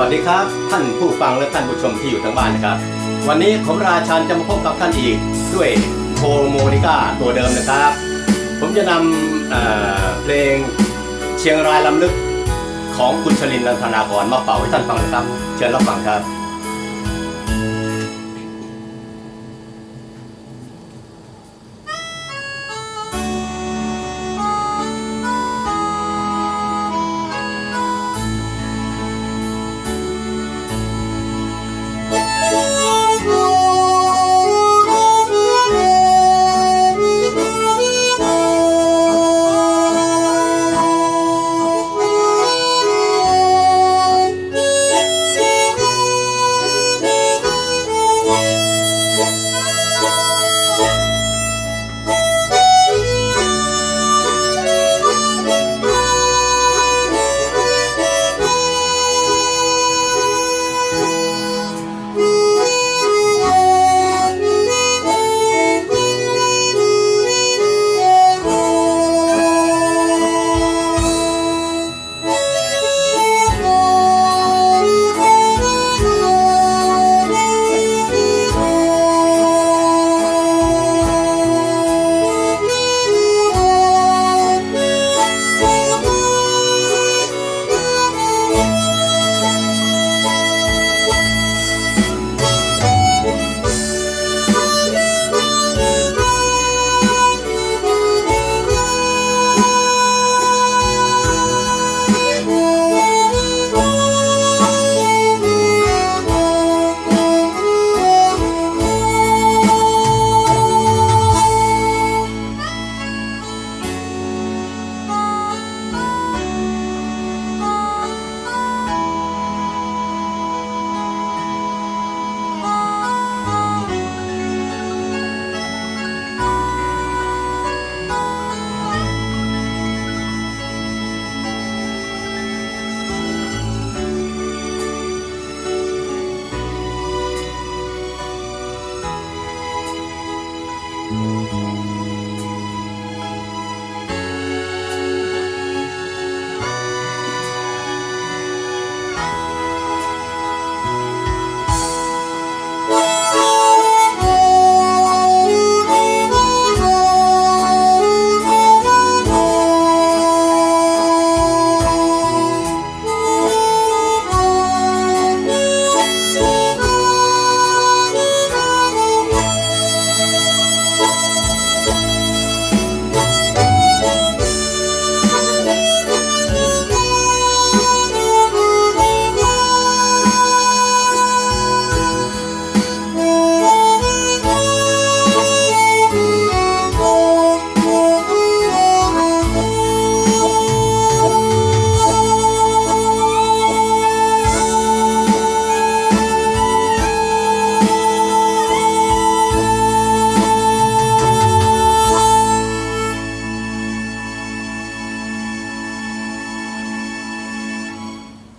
วัสดีครับ ท่านผู้ฟังและท่านผู้ชมที่อยู่ทางบ้านนะครับ วันนี้ผมราชันจะมาพบกับท่านอีกด้วยโคโมนิก้าตัวเดิมนะครับ ผมจะนำเเพลงเชียงรายลำลึกของคุณชลินลันธนากรมาเป่าให้ท่านฟังนะครับ เชิญรับฟังครับ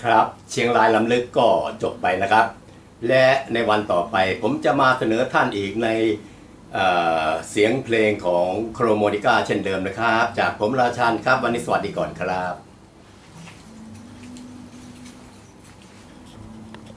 ครับ เชียงรายลำลึกก็จบไปนะครับ และในวันต่อไปผมจะมาเสนอท่านอีกในเเสียงเพลงของโครโมนิก้าเช่นเดิมนะครับ จากผมราชันครับ วันนี้สวัสดีก่อนครับ